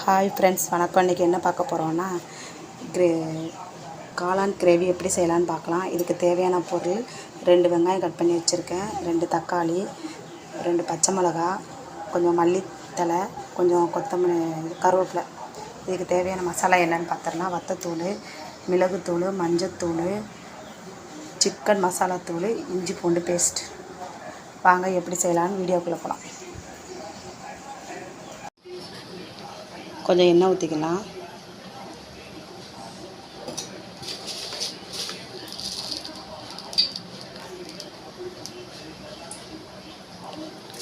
Hi friends வணக்கம். இன்றைக்கி என்ன பார்க்க போகிறோன்னா கிரே காளான் கிரேவி எப்படி செய்யலான்னு பார்க்கலாம். இதுக்கு தேவையான பொருள் ரெண்டு வெங்காயம் கட் பண்ணி வச்சுருக்கேன். ரெண்டு தக்காளி ரெண்டு பச்சை மிளகா கொஞ்சம் மல்லித்தழை கொஞ்சம் கொத்தமல்லி கருவேப்பிலை. இதுக்கு தேவையான மசாலா என்னென்னு பார்த்தோம்னா வத்தத்தூள் மிளகுத்தூள் மஞ்சத்தூள் சிக்கன் மசாலாத்தூள் இஞ்சி பூண்டு பேஸ்ட் வாங்க எப்படி செய்யலான்னு வீடியோக்குள்ளே போகலாம் கொஞ்சம் எண்ணெய் ஊற்றிக்கலாம்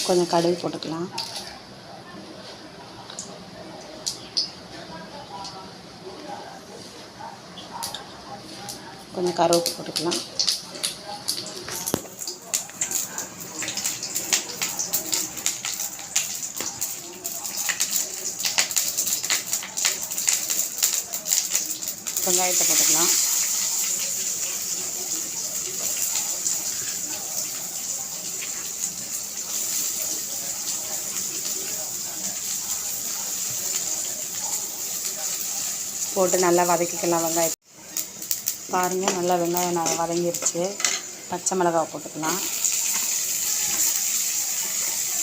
கொஞ்சம் கடுகு போட்டுக்கலாம். கொஞ்சம் கருவேப்பு போட்டுக்கலாம். வெங்காயத்தை போட்டுக்கலாம். போட்டு நல்லா வதக்கிக்கலாம் வெங்காயம். பாருங்கள் நல்லா வெங்காயம் நல்லா வதங்கிருச்சு. பச்சை மிளகாய் போட்டுக்கலாம்.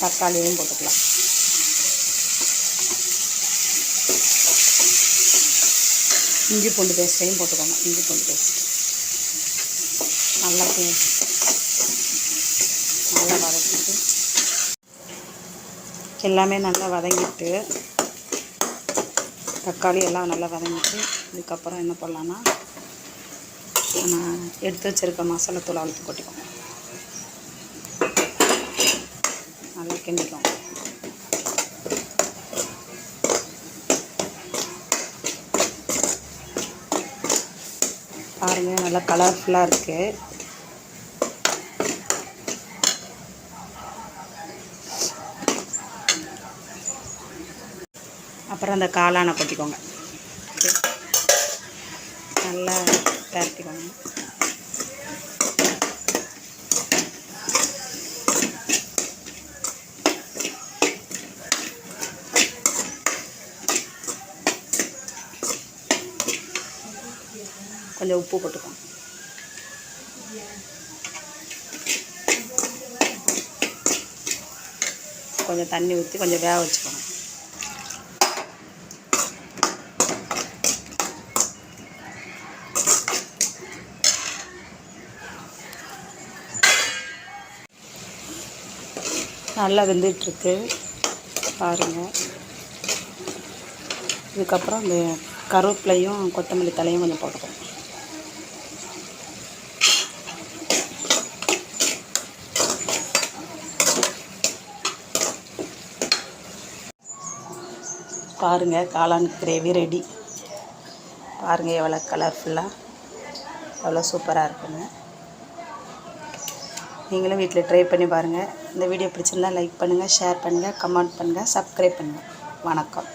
தக்காளியும் போட்டுக்கலாம். இஞ்சி பூண்டு பேஸ்ட்டையும் போட்டுக்கோங்க இஞ்சி பூண்டு பேஸ்ட் நல்லா பே- நல்லா வதக்கிட்டு. எல்லாமே நல்லா வதங்கிட்டு தக்காளி எல்லாம் நல்லா வதங்கிட்டு இதுக்கப்புறம் என்ன பண்ணலான்னா நம்ம எடுத்து வச்சுருக்க மசாலா தூள் அழுத்து கொட்டிக்கோங்க நல்லா கிண்டிக்கோங்க பாருங்கள் நல்லா கலர்ஃபுல்லாக இருக்குது அப்புறம் அந்த காளானை கொட்டிக்கோங்க. நல்லா பரட்டிக்கோங்க. கொஞ்சம் உப்பு போட்டுக்கோங்க. கொஞ்சம் தண்ணி ஊற்றி கொஞ்சம் வேக வச்சுக்கோங்க. நல்லா வெந்துட்டுருக்கு. பாருங்கள் இதுக்கப்புறம் இந்த கருவேப்பிலையும் கொத்தமல்லி தலையும் கொஞ்சம் போட்டுக்கோங்க. பாருங்கள் காளான் கிரேவி ரெடி பாருங்கள் எவ்வளோ கலர்ஃபுல்லாக எவ்வளோ சூப்பராக இருக்குங்க நீங்களும் வீட்டில் ட்ரை பண்ணி பாருங்கள் இந்த வீடியோ பிடிச்சிருந்தா லைக் பண்ணுங்கள் ஷேர் பண்ணுங்கள் கமெண்ட் பண்ணுங்கள் சப்ஸ்கிரைப் பண்ணுங்கள் வணக்கம்.